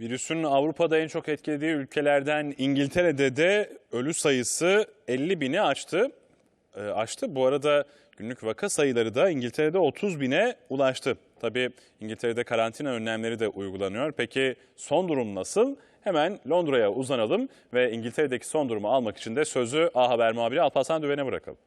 Virüsün Avrupa'da en çok etkilediği ülkelerden İngiltere'de de ölü sayısı 50 bini aştı. Ee, aştı. Bu arada günlük vaka sayıları da İngiltere'de 30 bine ulaştı. Tabii İngiltere'de karantina önlemleri de uygulanıyor. Peki son durum nasıl? Hemen Londra'ya uzanalım ve İngiltere'deki son durumu almak için de sözü A Haber muhabiri Alparslan Düven'e bırakalım.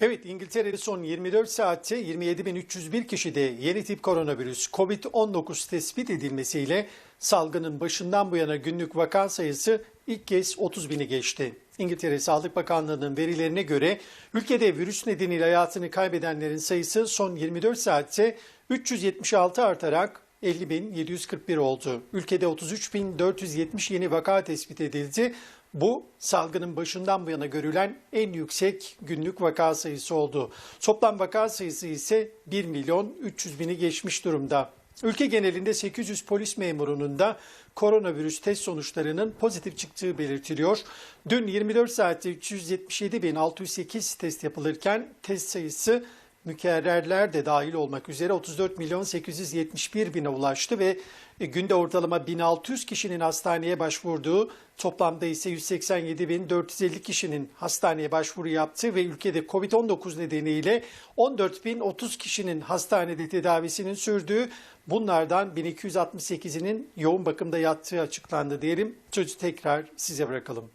Evet İngiltere'de son 24 saatte 27.301 kişide yeni tip koronavirüs COVID-19 tespit edilmesiyle salgının başından bu yana günlük vaka sayısı ilk kez 30 bini geçti. İngiltere Sağlık Bakanlığı'nın verilerine göre ülkede virüs nedeniyle hayatını kaybedenlerin sayısı son 24 saatte 376 artarak 50.741 oldu. Ülkede 33.470 yeni vaka tespit edildi. Bu salgının başından bu yana görülen en yüksek günlük vaka sayısı oldu. Toplam vaka sayısı ise 1 milyon 300 bini geçmiş durumda. Ülke genelinde 800 polis memurunun da koronavirüs test sonuçlarının pozitif çıktığı belirtiliyor. Dün 24 saatte 377.608 test yapılırken test sayısı mükerrerler de dahil olmak üzere 34 milyon 871 bine ulaştı ve e, günde ortalama 1600 kişinin hastaneye başvurduğu toplamda ise 187 bin 450 kişinin hastaneye başvuru yaptığı ve ülkede Covid-19 nedeniyle 14 bin 30 kişinin hastanede tedavisinin sürdüğü bunlardan 1268'inin yoğun bakımda yattığı açıklandı diyelim. Sözü tekrar size bırakalım.